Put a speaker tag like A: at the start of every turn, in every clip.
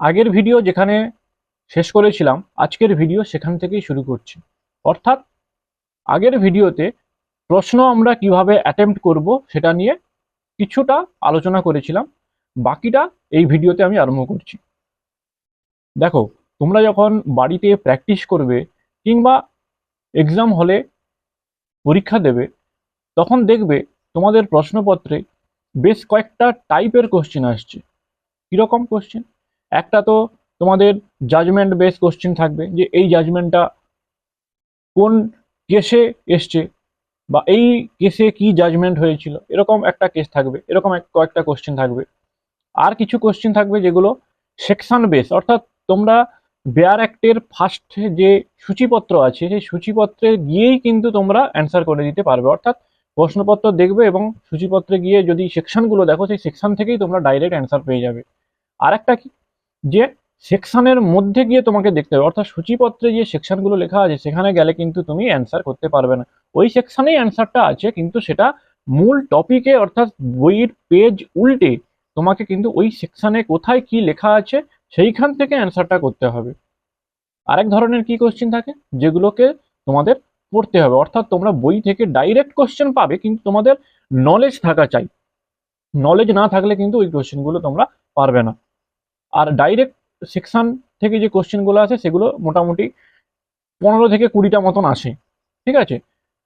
A: আগের ভিডিও যেখানে শেষ করেছিলাম, আজকের ভিডিও সেখান থেকেই শুরু করছি। অর্থাৎ আগের ভিডিওতে প্রশ্ন আমরা কীভাবে অ্যাটেম্প্ট করব সেটা নিয়ে কিছুটা আলোচনা করেছিলাম, বাকিটা এই ভিডিওতে আমি আরম্ভ করছি। দেখো, তোমরা যখন বাড়িতে প্র্যাকটিস করবে কিংবা এক্সাম হলে পরীক্ষা দেবে, তখন দেখবে তোমাদের প্রশ্নপত্রে বেশ কয়েকটা টাইপের কোশ্চেন আসছে। কীরকম কোশ্চেন একটা তো তোমাদের জাজমেন্ট বেস কোশ্চেন থাকবে যে এই জাজমেন্টটা কোন কেসে এসছে বা এই কেসে কি জাজমেন্ট হয়েছিল? এরকম একটা কেস থাকবে, এরকম কয়েকটা কোশ্চেন থাকবে। আর কিছু কোশ্চেন থাকবে যেগুলো সেকশন বেস অর্থাৎ তোমরা বেয়ার অ্যাক্টের ফার্স্ট যে সূচিপত্র আছে, সেই সূচিপত্রে গিয়েই কিন্তু তোমরা অ্যান্সার করে দিতে পারবে। অর্থাৎ প্রশ্নপত্র দেখবে এবং সূচিপত্রে গিয়ে যদি সেকশনগুলো দেখো, সেই সেকশন থেকেই তোমরা ডাইরেক্ট অ্যান্সার পেয়ে যাবে। আরেকটা কি? যে সেকশনের মধ্যে গিয়ে তোমাকে দেখতে হবে। অর্থাৎ সূচিপত্রে যে সেকশনগুলো লেখা আছে, সেখানে গেলে কিন্তু তুমি অ্যান্সার করতে পারবে না। ওই সেকশনেই অ্যান্সারটা আছে, কিন্তু সেটা মূল টপিকে অর্থাৎ বইয়ের পেজ উল্টে তোমাকে কিন্তু ওই সেকশনে কোথায় কি লেখা আছে, সেইখান থেকে অ্যান্সারটা করতে হবে। আরেক ধরনের কি কোশ্চেন থাকে? যেগুলোকে তোমাদের পড়তে হবে। অর্থাৎ তোমরা বই থেকে ডাইরেক্ট কোশ্চেন পাবে, কিন্তু তোমাদের নলেজ থাকা চাই। নলেজ না থাকলে কিন্তু ওই কোশ্চেনগুলো তোমরা পারবে না। আর ডাইরেক্ট সেকশন থেকে যে কোশ্চেনগুলো আছে সেগুলো মোটামুটি পনেরো থেকে কুড়িটা মতন আসে। ঠিক আছে?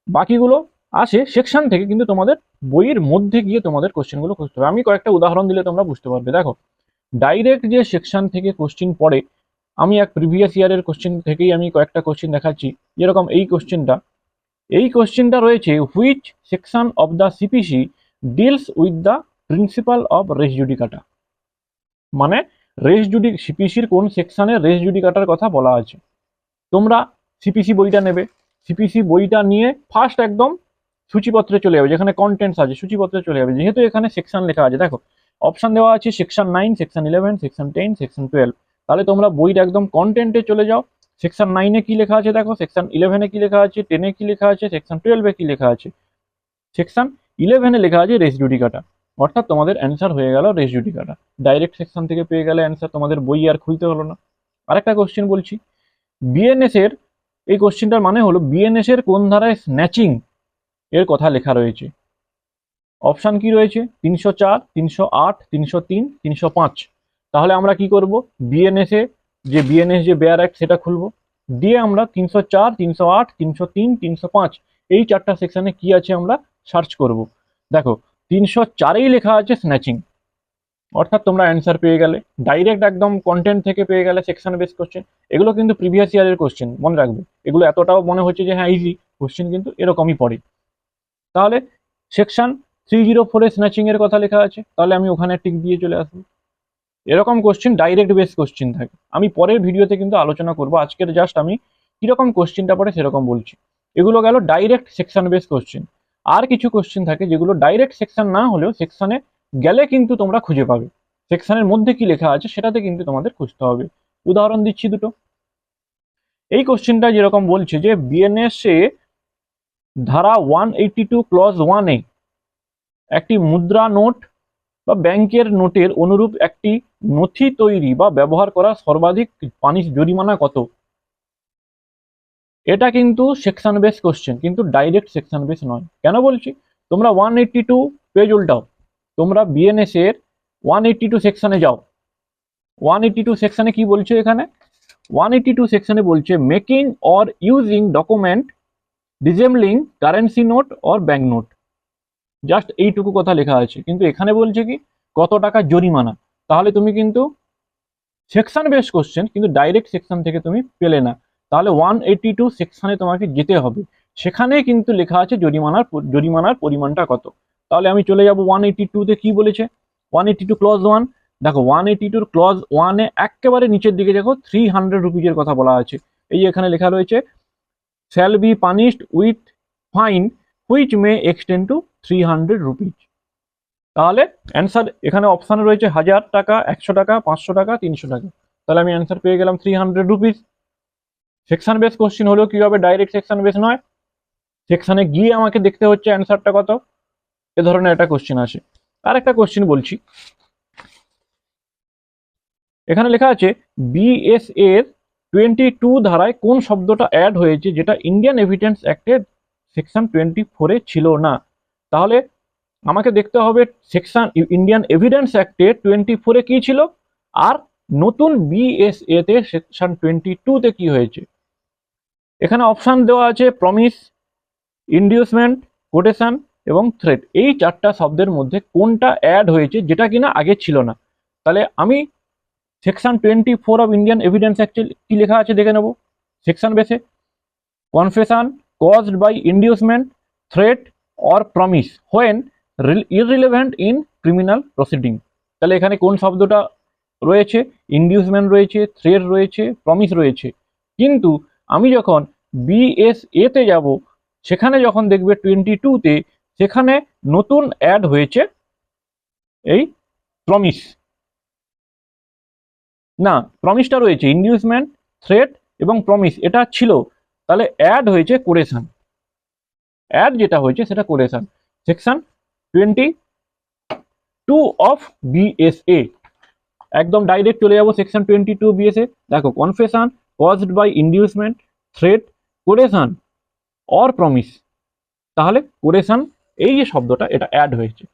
A: বাকিগুলো আসে সেকশন থেকে কিন্তু তোমাদের বইয়ের মধ্যে গিয়ে তোমাদের কোশ্চেনগুলো খুঁজতে হবে। আমি কয়েকটা উদাহরণ দিলে তোমরা বুঝতে পারবে। দেখো ডাইরেক্ট যে সেকশন থেকে কোশ্চেন পড়ে, আমি এক প্রিভিয়াস ইয়ারের কোশ্চেন থেকেই আমি কয়েকটা কোশ্চেন দেখাচ্ছি। যেরকম এই কোশ্চেনটা এই কোশ্চেনটা রয়েছে which section of the CPC deals with the principle of res judicata মানে রেস জুডি, সিপিসির কোন সেকশানে রেস জুডিকাটার কথা বলা আছে? তোমরা সিপিসি বইটা নেবে। সিপিসি বইটা নিয়ে ফার্স্ট একদম সূচিপত্রে চলে যাবে, যেখানে কন্টেন্টস আছে, সূচিপত্রে চলে যাবে। যেহেতু এখানে সেকশন লেখা আছে, দেখো অপশান দেওয়া আছে section nine section eleven section ten section twelve তাহলে তোমরা বইটা একদম কন্টেন্টে চলে যাও। সেকশন নাইনে কি লেখা আছে দেখো? সেকশন ইলেভেনে কি লেখা আছে? টেনে কি লেখা আছে? সেকশন টুয়েলভে কি লেখা আছে? সেকশন ইলেভেনে লেখা আছে রেস জুডিকাটা অর্থাৎ তোমাদের অ্যান্সার হয়ে গেল রেস জুডিকাটা ডাইরেক্ট সেকশন থেকে পেয়ে গেলে অ্যান্সার তোমাদের বই আর খুলতে হলো না। আরেকটা কোশ্চেন বলছি। বিএনএস এর, এই কোশ্চেনটার মানে হলো বিএনএস এর কোন ধারায় স্ন্যাচিং এর কথা লেখা রয়েছে? অপশান কি রয়েছে? তিনশো চার, তিনশো আট, তিনশো তিন, তিনশো পাঁচ। তাহলে আমরা কি করব? বিএনএস এ যে বিএনএস যে বেয়ার অ্যাক্ট সেটা খুলবো। দিয়ে আমরা তিনশো চার, তিনশো আট, তিনশো তিন, তিনশো পাঁচ এই চারটা সেকশানে কি আছে আমরা সার্চ করব। দেখো তিনশো চারেই লেখা আছে স্ন্যাচিং অর্থাৎ তোমরা অ্যান্সার পেয়ে গেলে। ডাইরেক্ট একদম কন্টেন্ট থেকে পেয়ে গেলে সেকশন বেস কোশ্চেন এগুলো কিন্তু প্রিভিয়াস ইয়ারের কোশ্চেন মনে রাখবে। এগুলো এতটাও মনে হচ্ছে যে হ্যাঁ ইজি কোশ্চেন কিন্তু এরকমই পড়ে। তাহলে সেকশন থ্রি জিরো ফোরে স্ন্যাচিংয়ের কথা লেখা আছে। তাহলে আমি ওখানে টিক দিয়ে চলে আসব। এরকম কোশ্চেন ডাইরেক্ট বেস কোশ্চেন থাকে। আমি পরের ভিডিওতে কিন্তু আলোচনা করব। আজকের জাস্ট আমি কীরকম কোশ্চেনটা পড়ে সেরকম বলছি। এগুলো গেল ডাইরেক্ট সেকশন বেস কোশ্চেন আর কিছু কোশ্চেন থাকে যেগুলো ডাইরেক্ট সেকশন না হলেও সেকশনে গেলে কিন্তু তোমরা খুঁজে পাবে। সেকশনের মধ্যে কি লেখা আছে সেটাতে কিন্তু তোমাদের খুঁজতে হবে। উদাহরণ দিচ্ছি দুটো। এই কোশ্চেনটা যেরকম বলছে যে বিএনএস এ ধারা ওয়ান এইটি টু ক্লজ ওয়ানে একটি মুদ্রা নোট বা ব্যাংকের নোটের অনুরূপ একটি নথি তৈরি বা ব্যবহার করা সর্বাধিক পানিশ জরিমানা কত? এটা কিন্তু সেকশন বেস কোশ্চেন কিন্তু ডাইরেক্ট সেকশন বেস নয়। কেন বলছি? তোমরা ওয়ান এইট্টি টু পেজ উল্টাও। তোমরা বিএনএস এর ওয়ান এইট্টি টু সেকশনে যাও। ওয়ান এইট্টি টু সেকশনে কি বলছে এখানে? ওয়ান এইট্টি টু সেকশনে বলছে making or using document resembling currency note or bank note just এইটুকু কথা লেখা আছে। কিন্তু এখানে বলছে কি, কত টাকা জরিমানা? তাহলে তুমি কিন্তু সেকশন বেস কোশ্চেন কিন্তু ডাইরেক্ট সেকশন থেকে তুমি পেলে না। তাহলে ওয়ান এইটি টু সেকশনে তোমাকে যেতে হবে। সেখানে কিন্তু লেখা আছে জরিমানার জরিমানার পরিমাণটা কত। তাহলে আমি চলে যাব ওয়ান এইটি টুতে কি বলেছে? One eighty two clause one দেখো ওয়ান এইটি টুর ক্লজ ওয়ানে একেবারে নিচের দিকে দেখো থ্রি হান্ড্রেড রুপিজের কথা বলা আছে। এই এখানে লেখা রয়েছে shall be punished with fine which may extend to three hundred rupees তাহলে অ্যান্সার এখানে অপশান রয়েছে, হাজার টাকা, একশো টাকা, পাঁচশো টাকা, তিনশো টাকা। তাহলে আমি অ্যান্সার পেয়ে গেলাম three hundred rupees section base question হলেও কি হবে ডাইরেক্ট সেকশন বেস নয় সেকশনে গিয়ে আমাকে দেখতে হচ্ছে অ্যান্সারটা কত? এ ধরনের একটা কোশ্চেন আছে আর একটা কোশ্চেন বলছি। এখানে লেখা আছে বিএস এর টোয়েন্টি টু ধারায় কোন শব্দটা অ্যাড হয়েছে যেটা ইন্ডিয়ান এভিডেন্স অ্যাক্টের সেকশন টোয়েন্টি ফোরে ছিল না? তাহলে আমাকে দেখতে হবে সেকশন ইন্ডিয়ান এভিডেন্স অ্যাক্টে টোয়েন্টি ফোরে কী ছিল? আর নতুন বিএসএ তে সেকশন টোয়েন্টি টুতে কী হয়েছে? এখানে অপশান দেওয়া আছে প্রমিস ইন্ডিউসমেন্ট কোটেশন এবং থ্রেট এই চারটা শব্দের মধ্যে কোনটা অ্যাড হয়েছে যেটা কিনা আগে ছিল না। তাহলে আমি section twenty four of Indian evidence অ্যাক্টে কি লেখা আছে দেখে নেব। সেকশন বেসে confession caused by inducement, threat or promise when re- in criminal proceeding তাহলে এখানে কোন শব্দটা রয়েছে ইন্ডিউসমেন্ট রয়েছে থ্রেড রয়েছে প্রমিস রয়েছে। কিন্তু আমি যখন বিএসএ তে যাব, সেখানে যখন দেখবে টোয়েন্টি টুতে সেখানে নতুন অ্যাড হয়েছে এই প্রমিস না প্রমিসটা রয়েছে ইন্ডিউসমেন্ট থ্রেট এবং প্রমিস এটা ছিল। তাহলে অ্যাড হয়েছে কোরেশন। অ্যাড যেটা হয়েছে সেটা coercion. Section twenty two of BSA একদম ডাইরেক্ট চলে যাব সেকশন টোয়েন্টি টু বিএসএ দেখো confession caused by inducement threat coercion or promise তাহলে কোরেশন এই যে শব্দটা, এটা অ্যাড হয়েছে।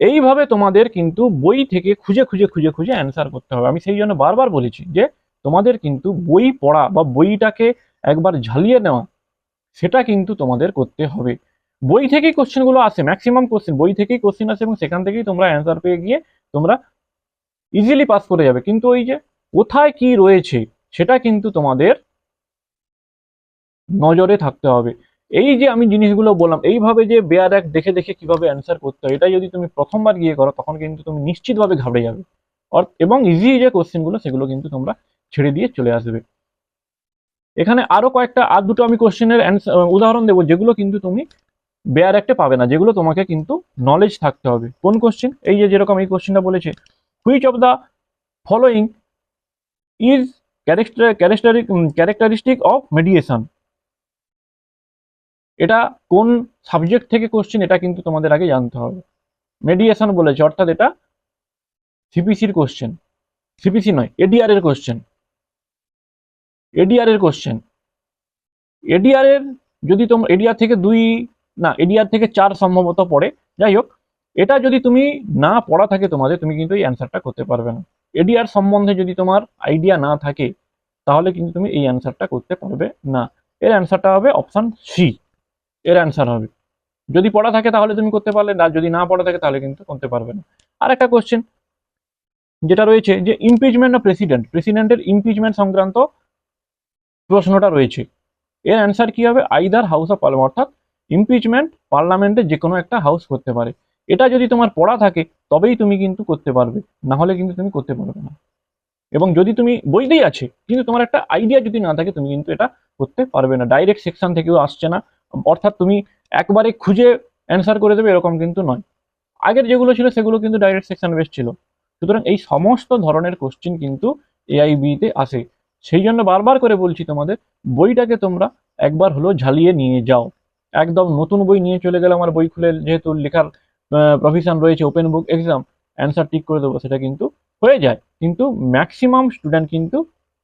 A: এইভাবে তোমাদের কিন্তু বই থেকে খুঁজে খুঁজে খুঁজে খুঁজে অ্যান্সার করতে হবে। আমি সেই জন্য বারবার বলেছি যে, তোমাদের কিন্তু বই পড়া বা বইটাকে একবার ঝালিয়ে নেওয়া, সেটা কিন্তু তোমাদের করতে হবে। বই থেকেই কোশ্চেনগুলো আসে ম্যাক্সিমাম কোশ্চেন বই থেকেই কোশ্চেন আসে এবং সেখান থেকেই তোমরা অ্যান্সার পেয়ে গিয়ে তোমরা ইজিলি পাস করে যাবে। কিন্তু ওই যে কোথায় কি রয়েছে, সেটা কিন্তু তোমাদের নজরে থাকতে হবে। এই যে আমি জিনিসগুলো বললাম, এইভাবে যে বেয়ার এক দেখে দেখে কীভাবে অ্যান্সার করতে হয়, এটা যদি তুমি প্রথমবার গিয়ে করো, তখন কিন্তু তুমি নিশ্চিতভাবে ঘাবড়ে যাবে। এবং ইজি যে কোশ্চেনগুলো সেগুলো কিন্তু তোমরা ছেড়ে দিয়ে চলে আসবে। এখানে আরও কয়েকটা, আর দুটো আমি কোশ্চেনের উদাহরণ দেবো, যেগুলো কিন্তু তুমি বেয়ার একটা পাবে না, যেগুলো তোমাকে কিন্তু নলেজ থাকতে হবে। কোন কোশ্চেন এই যে যেরকম এই কোশ্চেনটা বলেছে which of the following is characteristic of mediation এটা কোন সাবজেক্ট থেকে কোশ্চেন এটা কিন্তু তোমাদের আগে জানতে হবে। মেডিয়েশন বলেছে, অর্থাৎ এটা সিপিসির কোশ্চেন সিপিসি নয় এডিআর এর কোশ্চেন এডিআর এর কোশ্চেন এডিআর এর যদি তোমরা এডিআর থেকে দুই, না এডিআর থেকে চার সম্ভবত পড়ে। যাই হোক এটা যদি তুমি না পড়া থাকে তোমাদের, তুমি কিন্তু এই অ্যান্সারটা করতে পারবে না। এডিআর সম্বন্ধে যদি তোমার আইডিয়া না থাকে, তাহলে কিন্তু তুমি এই অ্যান্সারটা করতে পারবে না। এর অ্যান্সারটা হবে অপশান সি এর অ্যান্সার হবে। যদি পড়া থাকে তাহলে তুমি করতে পারলে, না যদি না পড়া থাকে তাহলে কিন্তু করতে পারবে না। আর একটা কোশ্চেন যেটা রয়েছে যে ইমপিচমেন্ট অফ প্রেসিডেন্ট প্রেসিডেন্টের ইমপিচমেন্ট সংক্রান্ত প্রশ্নটা রয়েছে। এর অ্যান্সার কি হবে? আইদার হাউস অফ পার্লামেন্ট অর্থাৎ ইমপিচমেন্ট পার্লামেন্টে যে কোনো একটা হাউস করতে পারে। এটা যদি তোমার পড়া থাকে, তবেই তুমি কিন্তু করতে পারবে। না হলে কিন্তু তুমি করতে পারবে না। এবং যদি তুমি বইতেই আছে, কিন্তু তোমার একটা আইডিয়া যদি না থাকে, তুমি কিন্তু এটা করতে পারবে না। ডাইরেক্ট সেকশন থেকেও আসছে না। অর্থাৎ তুমি একবারে খুঁজে অ্যান্সার করে দেবে, এরকম কিন্তু নয়। আগের যেগুলো ছিল, সেগুলো কিন্তু ডাইরেক্ট সেকশন বেস ছিল। সুতরাং এই সমস্ত ধরনের কোশ্চিন কিন্তু এআইবিতে আসে। সেই জন্য বারবার করে বলছি তোমাদের, বইটাকে তোমরা একবার হলো ঝালিয়ে নিয়ে যাও। একদম নতুন বই নিয়ে চলে গেলে আমার বই খুলে যেহেতু লেখার প্রফেশন রয়েছে ওপেন বুক এক্সাম অ্যান্সার ঠিক করে দেবো, সেটা কিন্তু হয়ে যায়। কিন্তু ম্যাক্সিমাম স্টুডেন্ট কিন্তু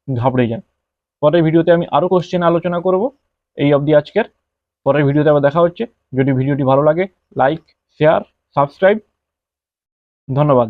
A: ঘাবড়ে যায় পরের ভিডিওতে আমি আরও কোশ্চেন আলোচনা করব। এই অবধি আজকের। পরের ভিডিওতে আবার দেখা হচ্ছে। যদি ভিডিওটি ভালো লাগে লাইক শেয়ার সাবস্ক্রাইব ধন্যবাদ।